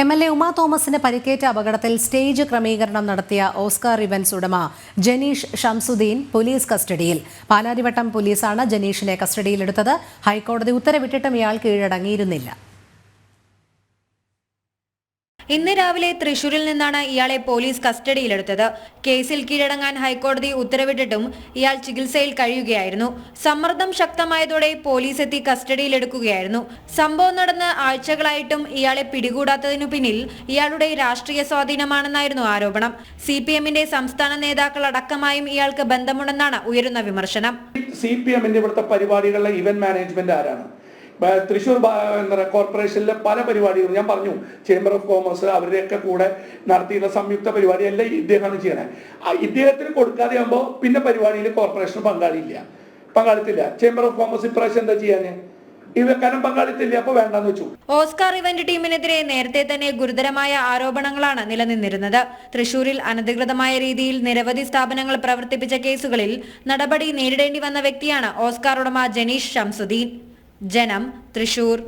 M L A Uma തോമസിന് പരിക്കേറ്റ അപകടത്തിൽ സ്റ്റേജ് ക്രമീകരണം നടത്തിയ ഓസ്കാർ ഇവന്റ്സ് ഉടമ ജനീഷ് ഷംസുദ്ദീൻ പോലീസ് കസ്റ്റഡിയിൽ. പാലാരിവട്ടം പോലീസാണ് ജനീഷിനെ കസ്റ്റഡിയിലെടുത്തത്. ഹൈക്കോടതി ഉത്തരവിട്ടിട്ടും ഇയാൾ കീഴടങ്ങിയിരുന്നില്ല. ഇന്ന് രാവിലെ തൃശൂരിൽ നിന്നാണ് ഇയാളെ പോലീസ് കസ്റ്റഡിയിലെടുത്തത്. കേസിൽ കീഴടങ്ങാൻ ഹൈക്കോടതി ഉത്തരവിട്ടിട്ടും ഇയാൾ ചികിത്സയിൽ കഴിയുകയായിരുന്നു. സമ്മർദ്ദം ശക്തമായതോടെ പോലീസ് എത്തി കസ്റ്റഡിയിലെടുക്കുകയായിരുന്നു. സംഭവം നടന്ന് ആഴ്ചകളായിട്ടും ഇയാളെ പിടികൂടാത്തതിനു പിന്നിൽ ഇയാളുടെ രാഷ്ട്രീയ സ്വാധീനമാണെന്നായിരുന്നു ആരോപണം. സി പി എമ്മിന്റെ സംസ്ഥാന നേതാക്കൾ അടക്കമായും ഇയാൾക്ക് ബന്ധമുണ്ടെന്നാണ് ഉയരുന്ന വിമർശനം. സി പി എമ്മിന്റെ ഇവിടുത്തെ പരിപാടികളിലെ ഇവന്റ് മാനേജ്മെന്റ് ആരാണ്? തൃശ്ശൂർ എന്താ കോർപ്പറേഷനിലെ പല പരിപാടികളും ഞാൻ പറഞ്ഞു. ചേംബർ ഓഫ് കോമേഴ്സ് അവരുടെയൊക്കെ കൂടെ നടത്തിയുള്ള സംയുക്ത പരിപാടി എല്ലാം ഇദ്ദേഹമാണ് ചെയ്യണേ. ഇദ്ദേഹത്തിന് കൊടുക്കാതെ ആകുമ്പോൾ പിന്നെ പരിപാടിയിൽ കോർപ്പറേഷൻ പങ്കാളിയില്ല. പങ്കാളിത്തില്ല. ചേംബർ ഓഫ് കോമേഴ്സ് ഇപ്രാവശ്യം എന്താ ചെയ്യാന് വെച്ചു. ഓസ്കാർ ഇവന്റ് ടീമിനെതിരെ നേരത്തെ തന്നെ ഗുരുതരമായ ആരോപണങ്ങളാണ് നിലനിന്നിരുന്നത്. തൃശൂരിൽ അനധികൃതമായ രീതിയിൽ നിരവധി സ്ഥാപനങ്ങൾ പ്രവർത്തിപ്പിച്ച കേസുകളിൽ നടപടി നേരിടേണ്ടി വന്ന വ്യക്തിയാണ് ഓസ്കാർ ഉടമ ജനീഷ് ഷംസുദ്ദീൻ ജനം തൃശൂർ